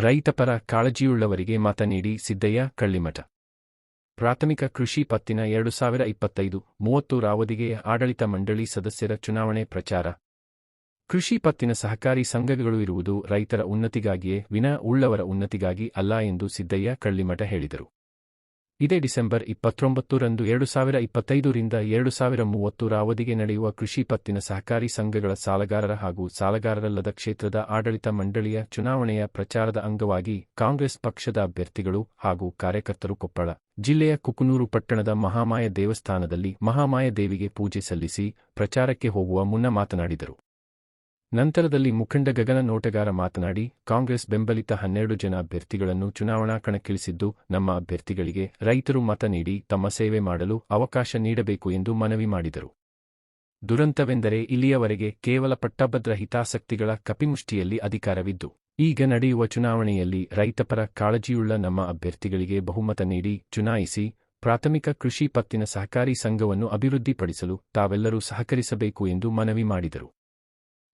ರೈತಪರ ಕಾಳಜಿಯುಳ್ಳವರಿಗೆ ಮತ ನೀಡಿ ಸಿದ್ದಯ್ಯ, ಕಳ್ಳಿಮಠ. ಪ್ರಾಥಮಿಕ ಕೃಷಿ ಪತ್ತಿನ ಎರಡು ಸಾವಿರ ಇಪ್ಪತ್ತೈದು, ಮೂವತ್ತು ರಾವದಿಗೆ ಆಡಳಿತ ಮಂಡಳಿ ಸದಸ್ಯರ ಚುನಾವಣೆ ಪ್ರಚಾರ. ಕೃಷಿ ಪತ್ತಿನ ಸಹಕಾರಿ ಸಂಘಗಳು ಇರುವುದು ರೈತರ ಉನ್ನತಿಗಾಗಿಯೇ ವಿನ ಉಳ್ಳವರ ಉನ್ನತಿಗಾಗಿ ಅಲ್ಲ ಎಂದು ಸಿದ್ದಯ್ಯ, ಕಳ್ಳಿಮಠ ಹೇಳಿದರು. ಇದೇ ಡಿಸೆಂಬರ್ ಇಪ್ಪತ್ತೊಂಬತ್ತರಂದು ಎರಡು ಸಾವಿರ ಇಪ್ಪತ್ತೈದರಿಂದ ಎರಡು ಸಾವಿರ ಮೂವತ್ತರ ಅವಧಿಗೆ ನಡೆಯುವ ಕೃಷಿ ಪತ್ತಿನ ಸಹಕಾರಿ ಸಂಘಗಳ ಸಾಲಗಾರರ ಹಾಗೂ ಸಾಲಗಾರರಲ್ಲದ ಕ್ಷೇತ್ರದ ಆಡಳಿತ ಮಂಡಳಿಯ ಚುನಾವಣೆಯ ಪ್ರಚಾರದ ಅಂಗವಾಗಿ ಕಾಂಗ್ರೆಸ್ ಪಕ್ಷದ ಅಭ್ಯರ್ಥಿಗಳು ಹಾಗೂ ಕಾರ್ಯಕರ್ತರು ಕೊಪ್ಪಳ ಜಿಲ್ಲೆಯ ಕುಕನೂರು ಪಟ್ಟಣದ ಮಹಾಮಾಯ ದೇವಸ್ಥಾನದಲ್ಲಿ ಮಹಾಮಾಯ ದೇವಿಗೆ ಪೂಜೆ ಸಲ್ಲಿಸಿ ಪ್ರಚಾರಕ್ಕೆ ಹೋಗುವ ಮುನ್ನ ಮಾತನಾಡಿದರು. ನಂತರದಲ್ಲಿ ಮುಖಂಡ ಗಗನ ನೋಟಗಾರ ಮಾತನಾಡಿ, ಕಾಂಗ್ರೆಸ್ ಬೆಂಬಲಿತ ಹನ್ನೆರಡು ಜನ ಅಭ್ಯರ್ಥಿಗಳನ್ನು ಚುನಾವಣಾ ಕಣಕ್ಕಿಳಿಸಿದ್ದು ನಮ್ಮ ಅಭ್ಯರ್ಥಿಗಳಿಗೆ ರೈತರು ಮತ ನೀಡಿ ತಮ್ಮ ಸೇವೆ ಮಾಡಲು ಅವಕಾಶ ನೀಡಬೇಕು ಎಂದು ಮನವಿ ಮಾಡಿದರು. ದುರಂತವೆಂದರೆ ಇಲ್ಲಿಯವರೆಗೆ ಕೇವಲ ಪಟ್ಟಭದ್ರ ಹಿತಾಸಕ್ತಿಗಳ ಕಪಿಮುಷ್ಟಿಯಲ್ಲಿ ಅಧಿಕಾರವಿದ್ದು, ಈಗ ನಡೆಯುವ ಚುನಾವಣೆಯಲ್ಲಿ ರೈತಪರ ಕಾಳಜಿಯುಳ್ಳ ನಮ್ಮ ಅಭ್ಯರ್ಥಿಗಳಿಗೆ ಬಹುಮತ ನೀಡಿ ಚುನಾಯಿಸಿ, ಪ್ರಾಥಮಿಕ ಕೃಷಿ ಪತ್ತಿನ ಸಹಕಾರಿ ಸಂಘವನ್ನು ಅಭಿವೃದ್ಧಿಪಡಿಸಲು ತಾವೆಲ್ಲರೂ ಸಹಕರಿಸಬೇಕು ಎಂದು ಮನವಿ ಮಾಡಿದರು.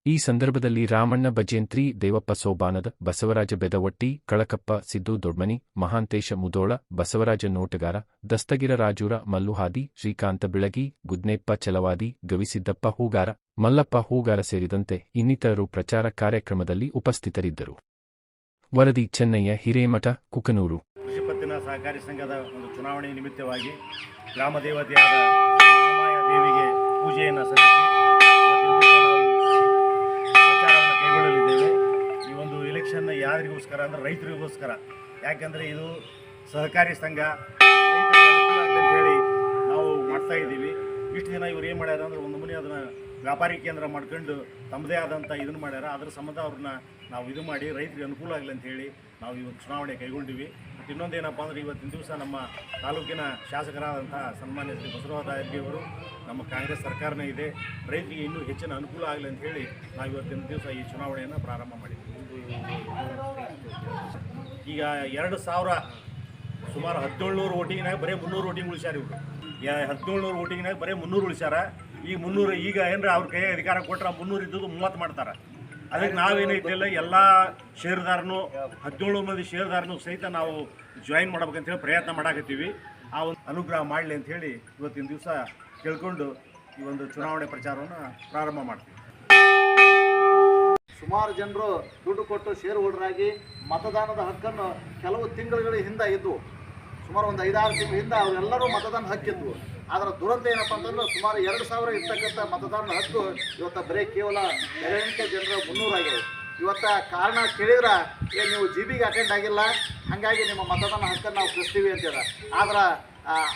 ಈ ಸಂದರ್ಭದಲ್ಲಿ ರಾಮಣ್ಣ ಬಜೇಂತ್ರಿ ದೇವಪ್ಪ ಸೋಬಾನದ, ಬಸವರಾಜ ಬೆದವಟ್ಟಿ, ಕಳಕಪ್ಪ ಸಿದ್ದು ದೊಡ್ಮನಿ, ಮಹಾಂತೇಶ ಮುದೋಳ, ಬಸವರಾಜ ನೋಟಗಾರ, ದಸ್ತಗಿರ ರಾಜೂರ, ಮಲ್ಲುಹಾದಿ, ಶ್ರೀಕಾಂತ ಬಿಳಗಿ, ಗುದ್ನೆಪ್ಪ ಚಲವಾದಿ, ಗವಿಸಿದ್ದಪ್ಪ ಹೂಗಾರ, ಮಲ್ಲಪ್ಪ ಹೂಗಾರ ಸೇರಿದಂತೆ ಇನ್ನಿತರರು ಪ್ರಚಾರ ಕಾರ್ಯಕ್ರಮದಲ್ಲಿ ಉಪಸ್ಥಿತರಿದ್ದರು. ವರದಿ, ಚೆನ್ನಯ್ಯ, ಹಿರೇಮಠ, ಕುಕನೂರು. ಪತ್ತಿನ ಸಹಕಾರಿ ಸಂಘದ ಒಂದು ಚುನಾವಣೆ ನಿಮಿತ್ತವಾಗಿ ಗ್ರಾಮ ದೇವತೆಯಾದ ದೇವಿಗೆ ಪೂಜೆಯನ್ನು ಸಲ್ಲಿಸಿ ಇವತ್ತಿನ ದಿವಸ ನಾವು ಪ್ರಚಾರವನ್ನು ಕೈಗೊಳ್ಳಲಿದ್ದೇವೆ ಈ ಒಂದು ಎಲೆಕ್ಷನ್ ಯಾರಿಗೋಸ್ಕರ ಅಂದ್ರೆ ರೈತರಿಗೋಸ್ಕರ. ಯಾಕಂದ್ರೆ ಇದು ಸಹಕಾರಿ ಸಂಘ ಹೇಳಿ ನಾವು ಮಾಡ್ತಾ ಇದ್ದೀವಿ. ಇಷ್ಟು ದಿನ ಇವ್ರು ಏನು ಮಾಡ್ಯಾರ ಅಂದ್ರೆ ಒಂದು ಮನೆ ಅದನ್ನು ವ್ಯಾಪಾರಿ ಕೇಂದ್ರ ಮಾಡ್ಕೊಂಡು ತಮ್ಮದೇ ಆದಂಥ ಇದನ್ನು ಮಾಡ್ಯಾರ. ಅದ್ರ ಸಂಬಂಧ ಅವ್ರನ್ನ ನಾವು ಇದು ಮಾಡಿ ರೈತರಿಗೆ ಅನುಕೂಲ ಆಗಲಿ ಅಂತ ಹೇಳಿ ನಾವು ಇವತ್ತು ಚುನಾವಣೆ ಕೈಗೊಂಡಿವಿ. ಮತ್ತು ಇನ್ನೊಂದೇನಪ್ಪ ಅಂದ್ರೆ ಇವತ್ತಿನ ದಿವಸ ನಮ್ಮ ತಾಲೂಕಿನ ಶಾಸಕರಾದಂಥ ಸನ್ಮಾನ್ಯ ಶ್ರೀ ಬಸವರಾಜ ಅವರು ನಮ್ಮ ಕಾಂಗ್ರೆಸ್ ಸರ್ಕಾರನೇ ಇದೆ. ರೈತರಿಗೆ ಇನ್ನೂ ಹೆಚ್ಚಿನ ಅನುಕೂಲ ಆಗಲಿ ಅಂತ ಹೇಳಿ ನಾವು ಇವತ್ತಿನ ದಿವಸ ಈ ಚುನಾವಣೆಯನ್ನು ಪ್ರಾರಂಭ ಮಾಡಿದ್ದೀವಿ ಈಗ ಎರಡು ಸಾವಿರ ಸುಮಾರು ಹದಿನೇಳ್ನೂರು ಓಟಿಂಗ್ನಾಗ ಬರೀ ಮುನ್ನೂರು ಓಟಿಂಗ್ ಉಳಿಸ್ಯಾರ ಇವರು. ಹದಿನೇಳ್ನೂರು ಓಟಿಂಗ್ನಾಗ ಬರೀ ಮುನ್ನೂರು ಉಳಿಸ್ಯಾರ. ಈ ಮುನ್ನೂರು ಈಗ ಏನ್ರ ಅವ್ರ ಕೈ ಅಧಿಕಾರ ಕೊಟ್ಟರೆ ಮುನ್ನೂರು ಇದ್ದದ್ದು ಮೂವತ್ತು ಮಾಡ್ತಾರೆ. ಅದಕ್ಕೆ ನಾವೇನೈತಿಲ್ಲ, ಎಲ್ಲ ಷೇರುದಾರನು, ಹದಿನೇಳು ಮಂದಿ ಷೇರುದಾರನು ಸಹಿತ ನಾವು ಜಾಯಿನ್ ಮಾಡ್ಬೇಕಂತೇಳಿ ಪ್ರಯತ್ನ ಮಾಡಾಕತ್ತೀವಿ. ಆ ಒಂದು ಅನುಗ್ರಹ ಮಾಡಲಿ ಅಂಥೇಳಿ ಇವತ್ತಿನ ದಿವಸ ಕೇಳ್ಕೊಂಡು ಈ ಒಂದು ಚುನಾವಣೆ ಪ್ರಚಾರವನ್ನು ಪ್ರಾರಂಭ ಮಾಡ್ತೀವಿ. ಸುಮಾರು ಜನರು ದುಡ್ಡು ಕೊಟ್ಟು ಷೇರು ಹೋಲ್ಡರಾಗಿ ಮತದಾನದ ಹಕ್ಕನ್ನು ಕೆಲವು ತಿಂಗಳುಗಳ ಹಿಂದೆ ಇದ್ದವು ಸುಮಾರು ಒಂದು ಐದಾರು ತಿಂಗಳ ಹಿಂದೆ ಅವರೆಲ್ಲರೂ ಮತದಾನ ಹಕ್ಕಿದ್ವು ಅದರ ದುರಂತ ಏನಪ್ಪ ಅಂತಂದ್ರೆ ಸುಮಾರು ಎರಡು ಸಾವಿರ ಇರ್ತಕ್ಕಂಥ ಮತದಾನದ ಹಕ್ಕು ಇವತ್ತು ಬರೀ ಕೇವಲ ಎರಡೆಂಟು ಜನರ ಮುನ್ನೂರಾಗಿವೆ ಇವತ್ತ ಕಾರಣ ಕೇಳಿದ್ರೆ ನೀವು ಜಿ ಬಿಗೆ ಅಟೆಂಡ್ ಆಗಿಲ್ಲ, ಹಾಗಾಗಿ ನಿಮ್ಮ ಮತದಾನ ಹಕ್ಕನ್ನು ನಾವು ಕಳಿಸ್ತೀವಿ ಅಂತೇಳಿ ಆದ್ರೆ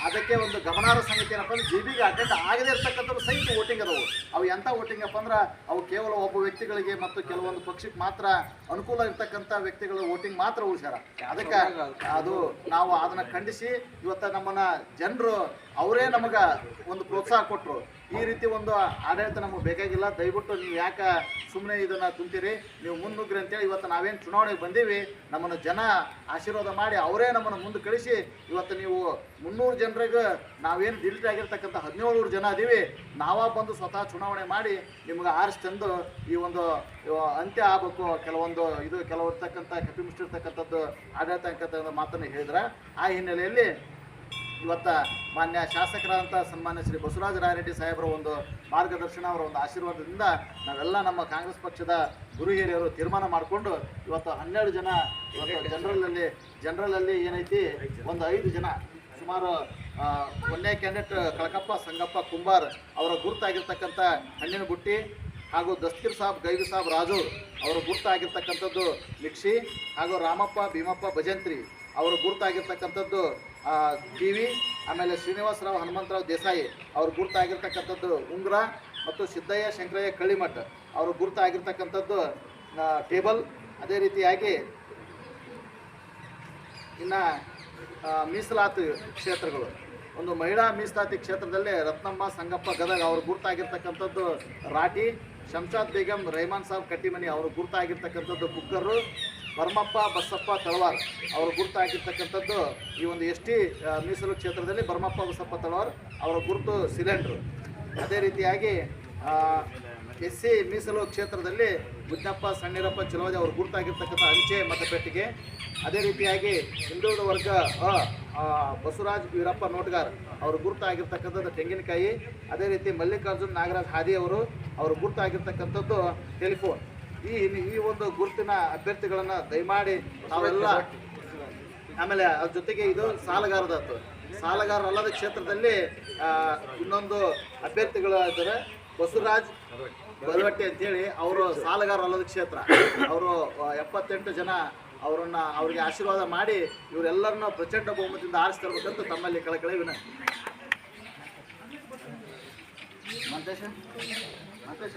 ಅದಕ್ಕೆ ಒಂದು ಗಮನಾರ್ಹ ಸಂಗತಿ ಏನಪ್ಪ ಅಂದ್ರೆ ಜಿ ಬಿಗೆ ಅಟೆಂಡ್ ಆಗದೇ ಇರ್ತಕ್ಕಂಥವ್ರು ಸಹಿತ ವೋಟಿಂಗ್ ಅದಾವು. ಅವು ಎಂಥ ವೋಟಿಂಗ್ ಅಪ್ಪ ಅಂದ್ರೆ ಅವು ಕೇವಲ ಒಬ್ಬ ವ್ಯಕ್ತಿಗಳಿಗೆ ಮತ್ತು ಕೆಲವೊಂದು ಪಕ್ಷಕ್ಕೆ ಮಾತ್ರ ಅನುಕೂಲ ಇರ್ತಕ್ಕಂಥ ವ್ಯಕ್ತಿಗಳು ವೋಟಿಂಗ್ ಮಾತ್ರ ಉಳಿಸ್ಯಾರ ಅದಕ್ಕೆ ಅದು ನಾವು ಅದನ್ನ ಖಂಡಿಸಿ ಇವತ್ತ ನಮ್ಮನ್ನ ಜನರು ಅವರೇ ನಮಗ ಒಂದು ಪ್ರೋತ್ಸಾಹ ಕೊಟ್ಟರು ಈ ರೀತಿ ಒಂದು ಆಡಳಿತ ನಮಗೆ ಬೇಕಾಗಿಲ್ಲ. ದಯವಿಟ್ಟು ನೀವು ಯಾಕೆ ಸುಮ್ಮನೆ ಇದನ್ನ ತುಂಬ್ತೀರಿ? ನೀವು ಮುನ್ನುಗ್ರಿ ಅಂತೇಳಿ ಇವತ್ತು ನಾವೇನು ಚುನಾವಣೆಗೆ ಬಂದೀವಿ, ನಮ್ಮನ್ನು ಜನ ಆಶೀರ್ವಾದ ಮಾಡಿ ಅವರೇ ನಮ್ಮನ್ನು ಮುಂದೆ ಕಳಿಸಿ, ಇವತ್ತು ನೀವು ಮುನ್ನೂರು ಜನರಿಗೆ ನಾವೇನು ಡಿಲೀಟ್ ಆಗಿರ್ತಕ್ಕಂಥ ಹದಿನೇಳು ಜನ ಅದೀವಿ ನಾವ ಬಂದು ಸ್ವತಃ ಚುನಾವಣೆ ಮಾಡಿ ನಿಮ್ಗೆ ಆರಿಸಿ ತಂದು ಈ ಒಂದು ಅಂತ್ಯ ಆಗಬೇಕು. ಕೆಲವೊಂದು ಇದು ಕೆಲವು ಇರ್ತಕ್ಕಂಥ ಕಪಿಮುಷ್ಟಿರ್ತಕ್ಕಂಥದ್ದು ಆಡಳಿತ ಮಾತನ್ನು ಹೇಳಿದ್ರೆ. ಆ ಹಿನ್ನೆಲೆಯಲ್ಲಿ ಇವತ್ತ ಮಾನ್ಯ ಶಾಸಕರಾದಂಥ ಸನ್ಮಾನ್ಯ ಶ್ರೀ ಬಸವರಾಜ ರಾಯರೆಡ್ಡಿ ಸಾಹೇಬರ ಒಂದು ಮಾರ್ಗದರ್ಶನ, ಅವರ ಒಂದು ಆಶೀರ್ವಾದದಿಂದ ನಾವೆಲ್ಲ ನಮ್ಮ ಕಾಂಗ್ರೆಸ್ ಪಕ್ಷದ ಗುರು ಹಿರಿಯರು ತೀರ್ಮಾನ ಮಾಡಿಕೊಂಡು ಇವತ್ತು ಹನ್ನೆರಡು ಜನ ಇವತ್ತು ಜನರಲಲ್ಲಿ ಜನರಲಲ್ಲಿ ಏನೈತಿ, ಒಂದು ಐದು ಜನ, ಸುಮಾರು ಒಂದನೇ ಕ್ಯಾಂಡಿಡೇಟ್ ಕಳಕಪ್ಪ, ಸಂಗಪ್ಪ, ಕುಂಬಾರ್ ಅವರ ಗುರುತಾಗಿರ್ತಕ್ಕಂಥ ಹಣ್ಣಿನ ಬುಟ್ಟಿ ಹಾಗೂ ದಸ್ತಿರ್ ಸಾಬ್, ಗೈದು ಸಾಬ್, ರಾಜು ಅವರ ಗುರ್ತಾಗಿರ್ತಕ್ಕಂಥದ್ದು ಲಿಕ್ಷಿ ಹಾಗೂ ರಾಮಪ್ಪ, ಭೀಮಪ್ಪ, ಭಜಂತ್ರಿ. ಅವರ ಗುರುತಾಗಿರ್ತಕ್ಕಂಥದ್ದು ಟಿ ವಿ ಆಮೇಲೆ ಶ್ರೀನಿವಾಸರಾವ್, ಹನುಮಂತರಾವ್ ದೇಸಾಯಿ, ಅವರು ಗುರುತಾಗಿರ್ತಕ್ಕಂಥದ್ದು ಉಂಗುರ ಮತ್ತು ಸಿದ್ದಯ್ಯ, ಶಂಕರಯ್ಯ, ಕಳ್ಳಿಮಠ್. ಅವರು ಗುರುತಾಗಿರ್ತಕ್ಕಂಥದ್ದು ಟೇಬಲ್. ಅದೇ ರೀತಿಯಾಗಿ ಇನ್ನು ಮೀಸಲಾತಿ ಕ್ಷೇತ್ರಗಳು. ಒಂದು ಮಹಿಳಾ ಮೀಸಲಾತಿ ಕ್ಷೇತ್ರದಲ್ಲಿ ರತ್ನಮ್ಮ, ಸಂಗಪ್ಪ, ಗದಗ ಅವರು ಗುರುತಾಗಿರ್ತಕ್ಕಂಥದ್ದು ರಾಟಿ ಶಂಶಾದ್ ಬೇಗಂ, ರೈಮಾನ್ ಸಾಬ್, ಕಟ್ಟಿಮನಿ, ಅವರು ಗುರುತಾಗಿರ್ತಕ್ಕಂಥದ್ದು ಕುಕ್ಕರು ಬರ್ಮಪ್ಪ ಬಸಪ್ಪ, ತಳವಾರ್ ಅವ್ರ ಗುರುತಾಗಿರ್ತಕ್ಕಂಥದ್ದು ಈ ಒಂದು ಎಸ್ ಟಿ ಮೀಸಲು ಕ್ಷೇತ್ರದಲ್ಲಿ ಬರ್ಮಪ್ಪ ಬಸಪ್ಪ, ತಳವಾರ್ ಅವರ ಗುರುತು ಸಿಲಿಂಡ್ರು. ಅದೇ ರೀತಿಯಾಗಿ ಎಸ್ ಸಿ ಮೀಸಲು ಕ್ಷೇತ್ರದಲ್ಲಿ ಬುದ್ದಪ್ಪ ಸಣ್ಣೀರಪ್ಪ ಚಲೋದೆ ಅವರು ಗುರುತಾಗಿರ್ತಕ್ಕಂಥ ಅಂಚೆ ಮತಪೆಟ್ಟಿಗೆ. ಅದೇ ರೀತಿಯಾಗಿ ಹಿಂದುಳಿದ ವರ್ಗ ಬಸವರಾಜ್ ವೀರಪ್ಪ ನೋಟ್ಗಾರ್ ಅವರು ಗುರುತಾಗಿರ್ತಕ್ಕಂಥದ್ದು ತೆಂಗಿನಕಾಯಿ. ಅದೇ ರೀತಿ ಮಲ್ಲಿಕಾರ್ಜುನ್ ನಾಗರಾಜ್ ಹಾದಿ ಅವರು ಅವರು ಗುರುತಾಗಿರ್ತಕ್ಕಂಥದ್ದು ಟೆಲಿಫೋನ್. ಈ ಈ ಒಂದು ಗುರುತಿನ ಅಭ್ಯರ್ಥಿಗಳನ್ನು ದಯಮಾಡಿ ತಾವೆಲ್ಲ ಆಮೇಲೆ ಅದ್ರ ಜೊತೆಗೆ ಇದು ಸಾಲಗಾರದತ್ತು ಸಾಲಗಾರರಲ್ಲದ ಕ್ಷೇತ್ರದಲ್ಲಿ ಇನ್ನೊಂದು ಅಭ್ಯರ್ಥಿಗಳು ಇದ್ದಾರೆ. ಬಸವರಾಜ್ ಬಲವಟ್ಟಿ ಅಂತೇಳಿ ಅವರು ಸಾಲಗಾರ ಅಲ್ಲದ ಕ್ಷೇತ್ರ. ಅವರು ಎಪ್ಪತ್ತೆಂಟು ಜನ ಅವರನ್ನ ಅವರಿಗೆ ಆಶೀರ್ವಾದ ಮಾಡಿ ಇವರೆಲ್ಲರನ್ನ ಪ್ರಚಂಡ ಬಹುಮತದಿಂದ ಆರಿಸ್ತಿರ್ಬೇಕಂತ ತಮ್ಮಲ್ಲಿ ಕಳಕಳಿ ವಿನಂತಿ. ಮಂತೇಶ? ಮಂತೇಶ.